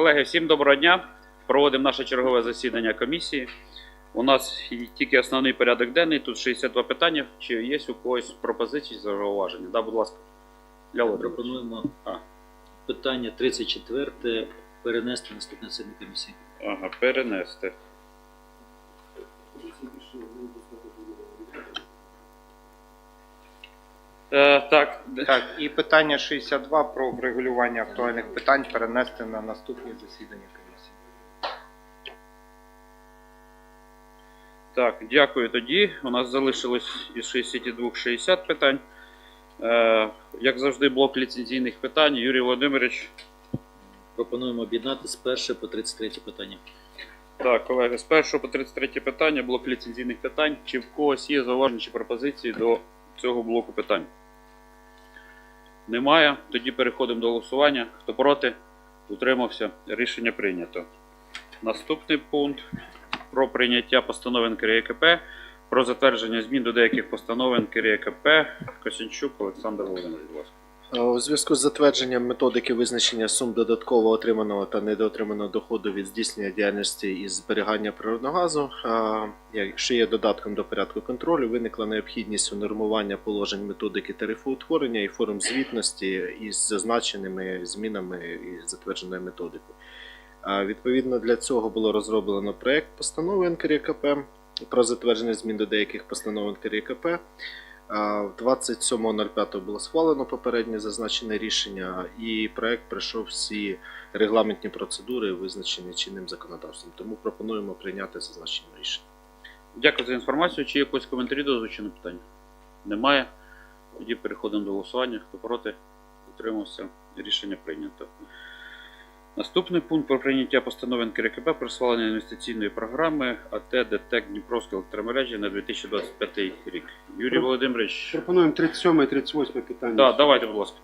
Колеги, всім доброго дня. Проводимо наше чергове засідання комісії. У нас тільки основний порядок денний, тут 62 питання. Чи є у когось пропозиції зауваження? Да, будь ласка. Для Пропонуємо А. питання 34 перенести на наступне комісії. Ага, перенести. Е, так, Так, і питання 62 про врегулювання актуальних питань перенести на наступні засідання комісії. Так, дякую тоді. У нас залишилось із 62 60 питань. Е, як завжди, блок ліцензійних питань. Юрій Володимирович. Пропонуємо об'єднати з 1 по 33 питання. Так, колеги, з 1 по 33 питання, блок ліцензійних питань. Чи в когось є зауваження чи пропозиції до цього блоку питань? Немає. Тоді переходимо до голосування. Хто проти? Утримався. Рішення прийнято. Наступний пункт про прийняття постанови НКРЄКП про затвердження змін до деяких постанов НКРЄКП. Косінчук Олександр Володимирович, У зв'язку з затвердженням методики визначення сум додатково отриманого та недоотриманого доходу від здійснення діяльності із зберігання природного газу, е, якщо є додатком до порядку контролю, виникла необхідність унормування положень методики тарифоутворення і форм звітності із зазначеними змінами і затвердженою методикою. Е, Відповідно для цього було розроблено проект постанови НКРКП про затвердження змін до деяких постанов НКРКП. В 27.05 було схвалено попереднє зазначене рішення, і проект пройшов всі регламентні процедури, визначені чинним законодавством. Тому пропонуємо прийняти зазначене рішення. Дякую за інформацію. Чи є якісь коментарі до озвученого питання? Немає. Тоді переходимо до голосування. Хто проти? Утримався. Рішення прийнято. Наступний пункт про прийняття постанови НКРКП про схвалення інвестиційної програми АТ ДТЕК Дніпровської електромережі на 2025 рік. Юрій Володимирович. Пропонуємо 37 і 38 питання. Да, давайте, будь ласка.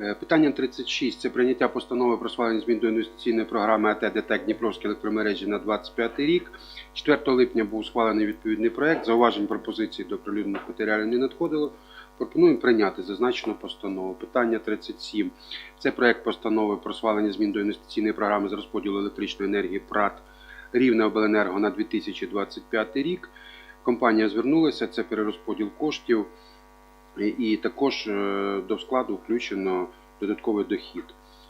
Е, Питання 36 це прийняття постанови про схвалення змін до інвестиційної програми АТ ДТЕК Дніпровські електромережі на 25 рік. 4 липня був схвалений відповідний проект. Зауважень пропозицій до прилюдних матеріалів не надходило. Пропонуємо прийняти зазначену постанову. Питання 37. Це проект постанови про схвалення змін до інвестиційної програми з розподілу електричної енергії ПРАТ Рівне Обленерго на 2025 рік. Компанія звернулася, це перерозподіл коштів. І- І також е, до складу включено додатковий дохід.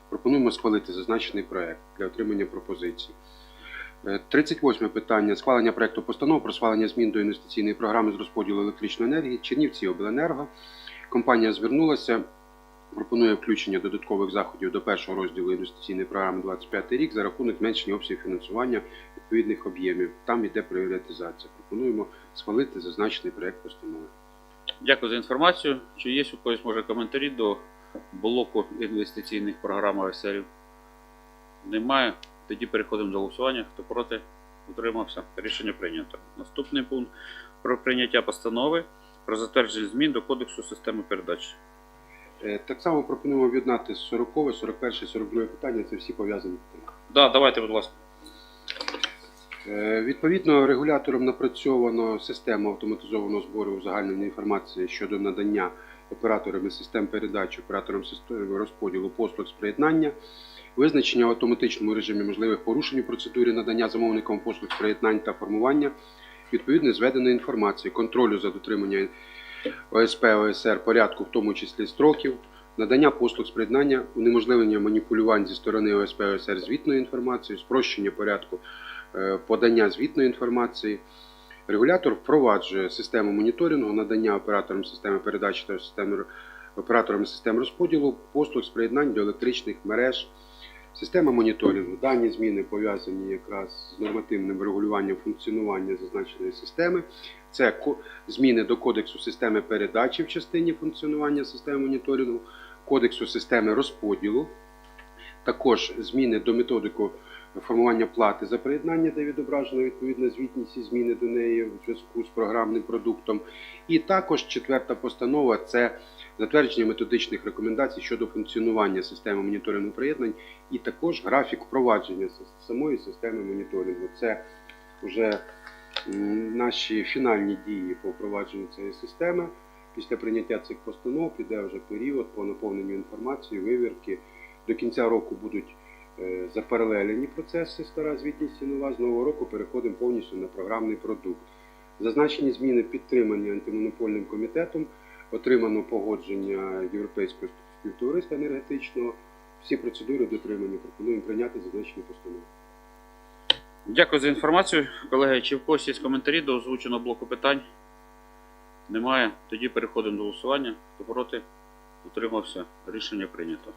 Пропонуємо схвалити зазначений проект для отримання пропозицій. Е, 38 питання. Схвалення проекту постанов про схвалення змін до інвестиційної програми з розподілу електричної енергії Чернівці Обленерго. Компанія звернулася, пропонує включення додаткових заходів до першого розділу інвестиційної програми 25 рік за рахунок зменшення обсягів фінансування відповідних об'ємів. Там йде пріоритизація. Пропонуємо схвалити зазначений проект постанови. Дякую за інформацію. Чи є у когось може коментарі до блоку інвестиційних програм ОСРів? Немає. Тоді переходимо до голосування. Хто проти? Утримався. Рішення прийнято. Наступний пункт про прийняття постанови про затвердження змін до Кодексу системи передач. Е, Так само пропонуємо об'єднати 40, 41, 42 питання, це всі пов'язані питання. Да, давайте, будь ласка. Е, Відповідно, регулятором напрацьовано систему автоматизованого збору узагальненої інформації щодо надання операторами систем передач, операторам розподілу послуг з приєднання, визначення в автоматичному режимі можливих порушень у процедурі надання замовникам послуг приєднань та формування, відповідно зведеної інформації, контролю за дотриманням ОСП ОСР порядку, в тому числі строків, надання послуг з приєднання, унеможливлення маніпулювань зі сторони ОСП ОСР звітною інформацією, спрощення порядку е, подання звітної інформації. Регулятор впроваджує систему моніторингу, надання операторам системи передачі та системи операторам систем розподілу послуг з приєднань до електричних мереж. Система моніторингу. Дані зміни пов'язані якраз з нормативним регулюванням функціонування зазначеної системи. Це зміни до Кодексу системи передачі в частині функціонування системи моніторингу, Кодексу системи розподілу, також зміни до методику формування плати за приєднання, де відображена відповідна звітність і зміни до неї в зв'язку з програмним продуктом. І також четверта постанова це затвердження методичних рекомендацій щодо функціонування системи моніторингу приєднань і також графік впровадження самої системи моніторингу. Це вже наші фінальні дії по впровадженню цієї системи. Після прийняття цих постанов піде вже період по наповненню інформації, вивірки. До кінця року будуть Е, Запаралелені процеси стара звітність і нова з нового року переходимо повністю на програмний продукт. Зазначені зміни підтримані антимонопольним комітетом, отримано погодження Європейського співтовариства енергетичного. Всі процедури дотримані. Пропонуємо прийняти зазначені постанови. Дякую за інформацію. Колеги, чи в когось є коментарі до озвученого блоку питань? Немає. Тоді переходимо до голосування. Хто проти? Утримався. Рішення прийнято.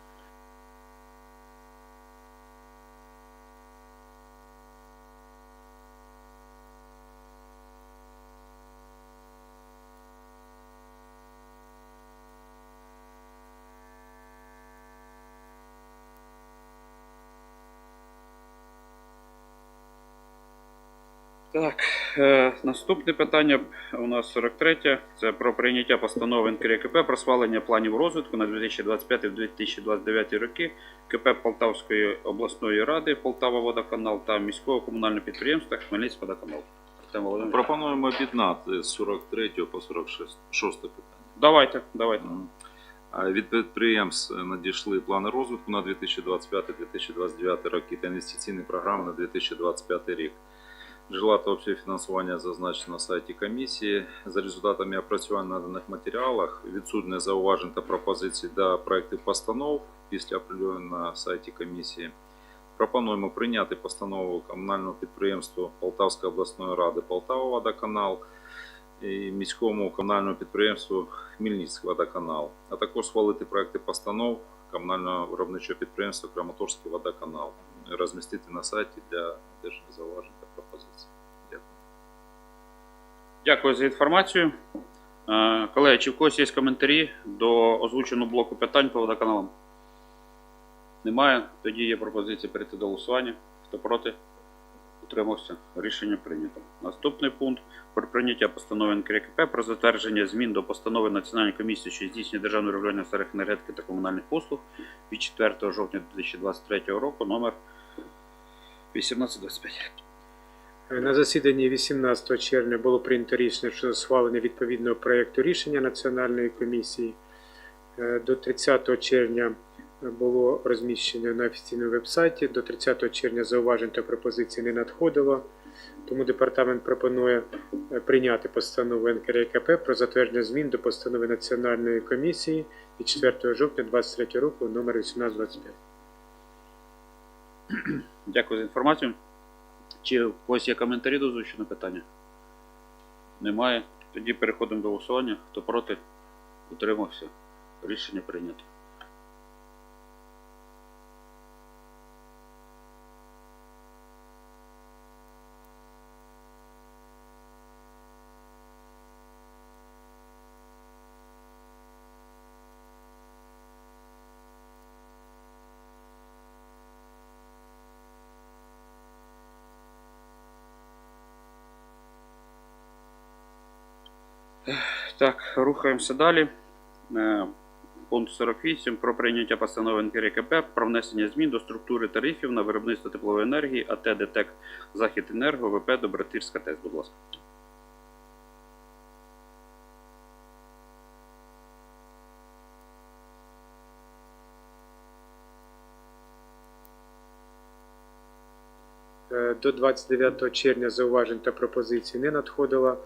Так, е, наступне питання у нас 43. Це про прийняття постанови НКРКП про схвалення планів розвитку на 2025-2029 роки КП Полтавської обласної ради Полтава Водоканал та міського комунального підприємства Хмельницький водоканал. Пропонуємо об'єднати з 43 по 46 питання. Давайте, давайте. Від підприємств надійшли плани розвитку на 2025-2029 роки та інвестиційні програми на 2025 рік. Джерела та обсяги фінансування зазначено на сайті комісії. За результатами опрацювання наданих матеріалах відсутне зауважень та пропозицій до проєктів постанов після оприлюднення на сайті комісії. Пропонуємо прийняти постанову комунального підприємства Полтавської обласної ради Полтава Водоканал і міському комунальному підприємству Хмельницький водоканал, а також схвалити проекти постанов комунального виробничого підприємства Краматорський водоканал, розмістити на сайті для одержання зауважень та пропозицій. Дякую. Дякую за інформацію. Е, Колеги, чи в когось є коментарі до озвученого блоку питань по водоканалам? Немає. Тоді є пропозиція перейти до голосування. Хто проти? Утримався. Рішення прийнято. Наступний пункт про прийняття постанови НКРКП про затвердження змін до постанови Національної комісії, що здійснює державне регулювання в сферах енергетики та комунальних послуг від 4 жовтня 2023 року номер 1825. На засіданні 18 червня було прийнято рішення щодо схвалення відповідного проєкту рішення Національної комісії. Е, До 30 червня було розміщено на офіційному вебсайті. До 30 червня зауважень та пропозицій не надходило. Тому департамент пропонує е, прийняти постанову НКРКП про затвердження змін до постанови Національної комісії від 4 жовтня 2023 року номер 1825. Дякую за інформацію. Чи у когось є коментарі до озвученого питання? Немає. Тоді переходимо до голосування. Хто проти? Утримався. Рішення прийнято. Так, рухаємося далі. Е, Пункт 48 про прийняття постанови НКРКП про внесення змін до структури тарифів на виробництво теплової енергії АТ ДТЕК Захід Енерго ВП Добротирська ТЕС, будь ласка. Е, До 29 червня зауважень та пропозицій не надходило.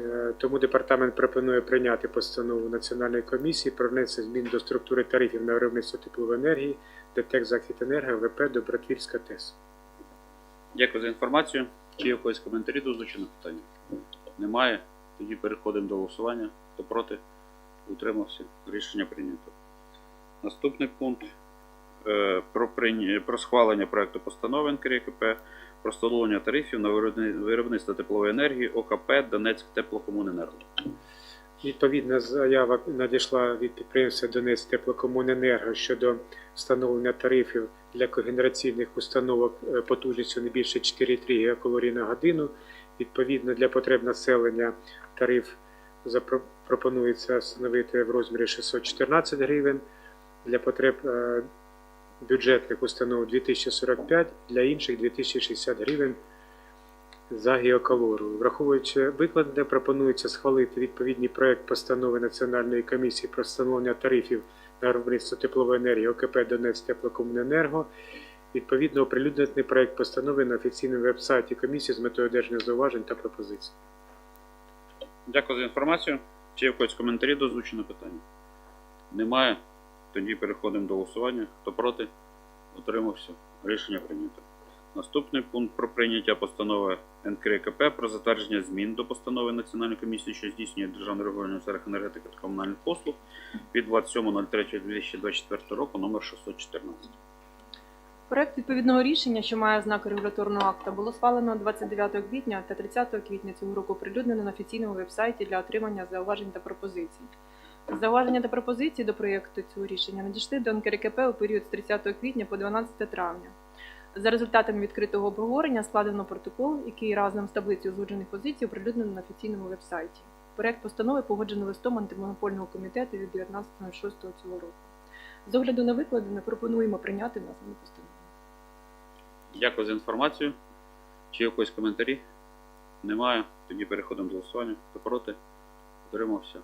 Е, Тому департамент пропонує прийняти постанову Національної комісії про внесення змін до структури тарифів на виробництво теплової енергії ДТЕК Західенерго ВП Добротвірська ТЕС. Дякую за інформацію. Чи є коментарі до озвученого питання? Немає. Тоді переходимо до голосування. Хто проти? Утримався. Рішення прийнято. Наступний пункт е, про, про схвалення проекту постанови НКРКП про тарифів на виробни- виробництво теплової енергії ОКП Донецьк Теплокомуненерго. Відповідна заява надійшла від підприємства Донець Теплокомуненерго щодо встановлення тарифів для когенераційних установок е, потужністю не більше 4,3 гігакалорій на годину. Відповідно, для потреб населення тариф пропонується встановити в розмірі 614 гривень, для потреб е, бюджетних установ 2045, для інших 2060 гривень за геокалорію. Враховуючи викладне, пропонується схвалити відповідний проект постанови Національної комісії про встановлення тарифів на виробництво теплової енергії ОКП Донець Теплокомуненерго Відповідно, оприлюднити проект постанови на офіційному веб-сайті комісії з метою одержання зауважень та пропозицій. Дякую за інформацію. Чи є в коментарі до питання? Немає. Тоді переходимо до голосування. Хто проти? Утримався. Рішення прийнято. Наступний пункт про прийняття постанови НКРКП про затвердження змін до постанови Національної комісії, що здійснює державне регулювання у сферах енергетики та комунальних послуг від 27.03.2024 року номер 614. Проект відповідного рішення, що має ознаки регуляторного акта, було схвалено 29 квітня та 30 квітня цього року оприлюднено на офіційному вебсайті для отримання зауважень та пропозицій. Зауваження та пропозиції до проєкту цього рішення надійшли до НКРКП у період з 30 квітня по 12 травня. За результатами відкритого обговорення складено протокол, який разом з таблицею узгоджених позицій оприлюднено на офіційному вебсайті. Проект постанови погоджено листом антимонопольного комітету від 19.06 цього року. З огляду на викладене пропонуємо прийняти названу постанову. Дякую за інформацію. Чи в коментарі? Немає. Тоді переходимо до голосування. Хто проти? Утримався.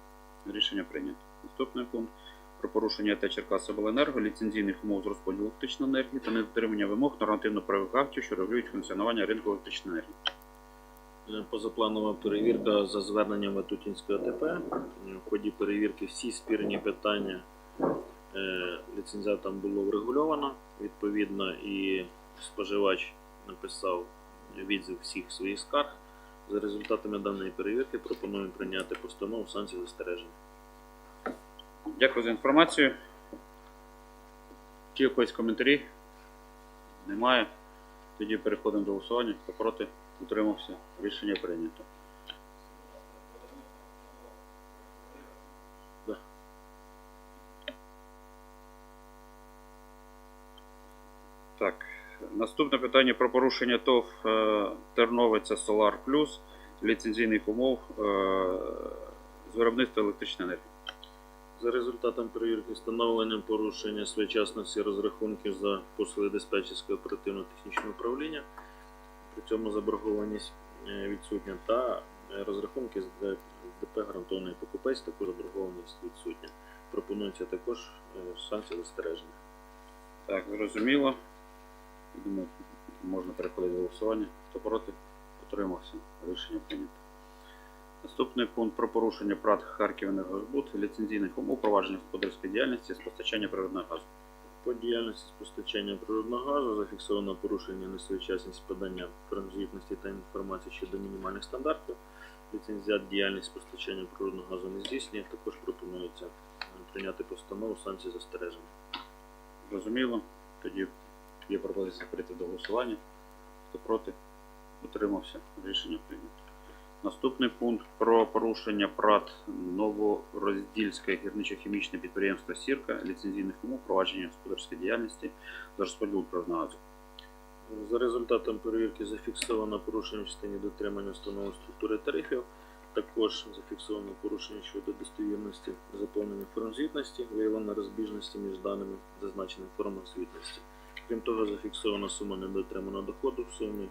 Рішення прийнято. Наступний пункт про порушення ТЕ Черкасобленерго, ліцензійних умов з розподілу електричної енергії та недотримання вимог нормативно-правових актів, що регулюють функціонування ринку електричної енергії. Е, Позапланова перевірка за зверненням Ватутінської АТП. Е, В ході перевірки всі спірні питання е, ліцензіатам було врегульовано. Відповідно, і споживач написав відзив всіх своїх скарг. За результатами даної перевірки пропонуємо прийняти постанову санкції застереження. Дякую за інформацію. Чи когось коментарі? Немає. Тоді переходимо до голосування. Хто проти? Утримався. Рішення прийнято. Да. Так. Наступне питання про порушення ТОВ е, Терновиця Solar Plus ліцензійних умов е, з виробництва електричної енергії. За результатом перевірки встановленням порушення своєчасності розрахунків за послуги диспетчерського оперативно-технічного управління. При цьому заборгованість е, відсутня та розрахунки з ДП гарантований покупець, також заборгованість відсутня. Пропонується також санкція застереження. Так, зрозуміло. Думаю, можна переходити до голосування. Хто проти? Утримався. Рішення прийнято. Наступний пункт про порушення ПРАТ Харківенергозбут, ліцензійних умов провадження господарської діяльності з постачання природного газу. По діяльності з постачання природного газу зафіксовано порушення несвоєчасність подання транзитності та інформації щодо мінімальних стандартів. Ліцензіат діяльність з постачання природного газу не здійснює. Також пропонується прийняти постанову санкції застереження. Зрозуміло. Тоді є пропозиція перейти до голосування. Хто проти? Утримався. Рішення прийнято. Наступний пункт про порушення ПРАТ Новороздільське гірничо-хімічне підприємство Сірка, ліцензійних умов провадження господарської діяльності з розподілу природного. За результатом перевірки зафіксовано порушення в частині дотримання встановленої структури тарифів. Також зафіксовано порушення щодо достовірності заповнення форм звітності, виявлено розбіжності між даними зазначених формах звітності. Крім того, зафіксована сума недотриманого доходу в сумі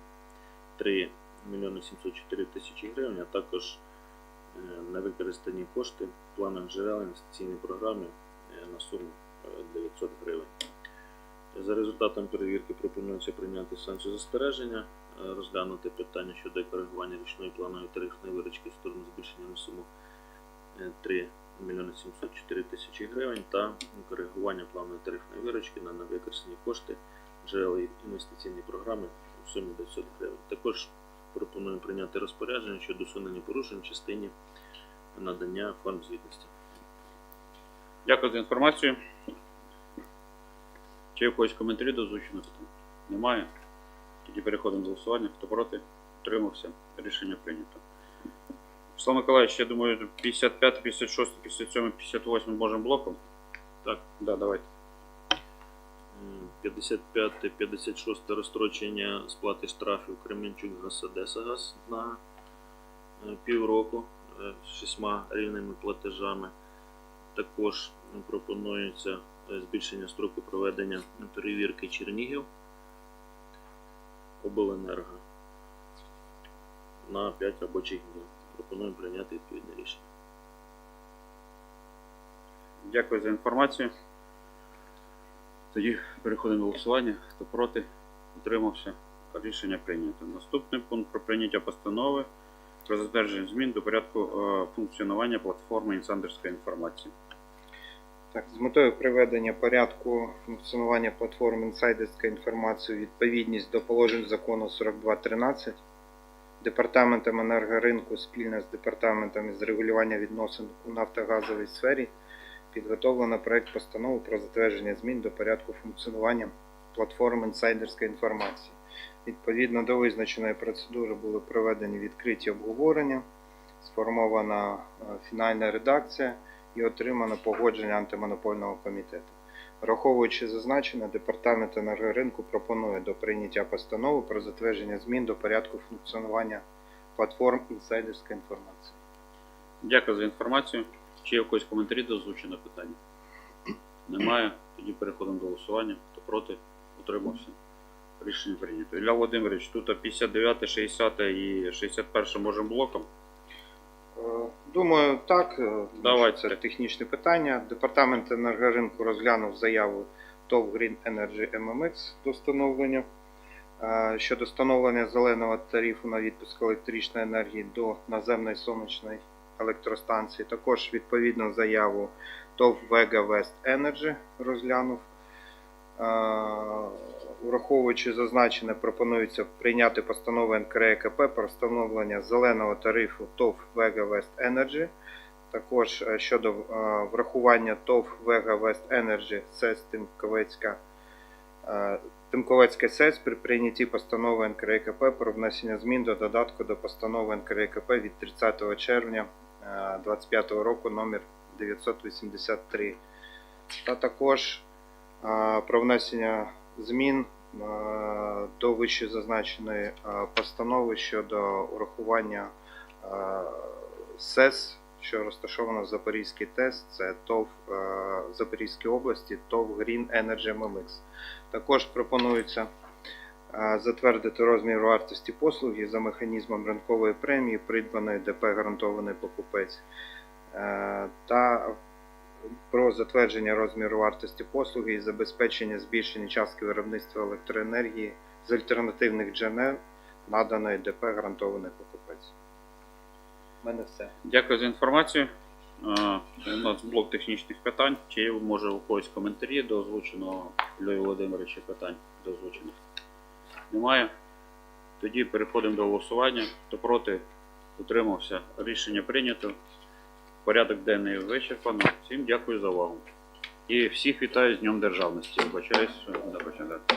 3 мільйони 704 тисячі гривень, а також е, невикористані кошти в планах джерел інвестиційної програми е, на суму е, 900 гривень. За результатом перевірки пропонується прийняти санкцію застереження, е, розглянути питання щодо коригування річної планової тарифної виручки в сторону збільшення на суму е, 3 мільйони 704 тисячі гривень та коригування планової тарифної виручки на невикористані кошти джерел інвестиційної програми у сумі 900 гривень. Також пропонуємо прийняти розпорядження щодо усунення порушень в частині надання форм звітності. Дякую за інформацію. Чи в коментарі до озвученого питання? Немає. Тоді переходимо до голосування. Хто проти? Утримався. Рішення прийнято. Руслан Миколаївич, я думаю, 55, 56, 57, 58 можемо блоком? Так. Да, давайте. 55, 56 розстрочення сплати штрафів Кременчук Газ Одеса Газ на е, півроку з шістьма рівними платежами. Також пропонується е, збільшення строку проведення перевірки Чернігів обленерго на 5 робочих днів. Пропонуємо прийняти відповідне рішення. Дякую за інформацію. Тоді переходимо до голосування. Хто проти, утримався. Рішення прийнято. Наступний пункт про прийняття постанови про затвердження змін до порядку е, функціонування платформи інсандерської інформації. Так, з метою приведення порядку функціонування платформ інсайдерська інформація у відповідність до положень закону 4213 Департаментом енергоринку спільно з департаментом з регулювання відносин у нафтогазовій сфері підготовлено проект постанови про затвердження змін до порядку функціонування платформ інсайдерської інформації. Відповідно до визначеної процедури були проведені відкриті обговорення, сформована е, фінальна редакція і отримано погодження антимонопольного комітету. Враховуючи зазначене, департамент енергоринку пропонує до прийняття постанови про затвердження змін до порядку функціонування платформ інсайдерської інформації. Дякую за інформацію. Чи є когось коментарі до озвученого питання? Немає. Тоді переходимо до голосування. Хто проти, утримався. Рішення прийнято. Ілля Володимирович, тут 59, 60 і 61 можемо блоком. Е, Думаю, так. е, Давайте. Це технічне питання. Департамент енергоринку розглянув заяву ТОВ Green Energy MMX до встановлення е, щодо встановлення зеленого тарифу на відпуск електричної енергії до наземної сонячної електростанції. Також відповідну заяву ТОВ Vega West Energy розглянув. Е, Враховуючи зазначене, пропонується прийняти постанову НКРЕКП про встановлення зеленого тарифу ТОВ Vega West Energy. Також е, щодо е, врахування ТОВ Vega West Energy СЕС Тимковецька Тимковецька СЕС при прийнятті постанови НКРЕКП про внесення змін до додатку до постанови НКРЕКП від 30 червня 2025 року номер 983 та також про внесення змін до вище зазначеної постанови щодо урахування СЕС, що розташовано в Запорізькій ТЕС, це ТОВ Запорізькій області, ТОВ Green Energy MMX. Також пропонується затвердити розмір вартості послуги за механізмом ринкової премії, придбаної ДП гарантований покупець, е, та про затвердження розміру вартості послуги і забезпечення збільшення частки виробництва електроенергії з альтернативних джерел, наданої ДП гарантований покупець. У мене все. Дякую за інформацію. У нас блок технічних питань. Чи може у когось коментарі до озвученого Льві Володимировича питань до озвучених? Немає. Тоді переходимо до голосування. Хто проти, утримався. Рішення прийнято. Порядок денний вичерпано. Всім дякую за увагу. І всіх вітаю з Днем Державності. Вибачаюсь, на починати.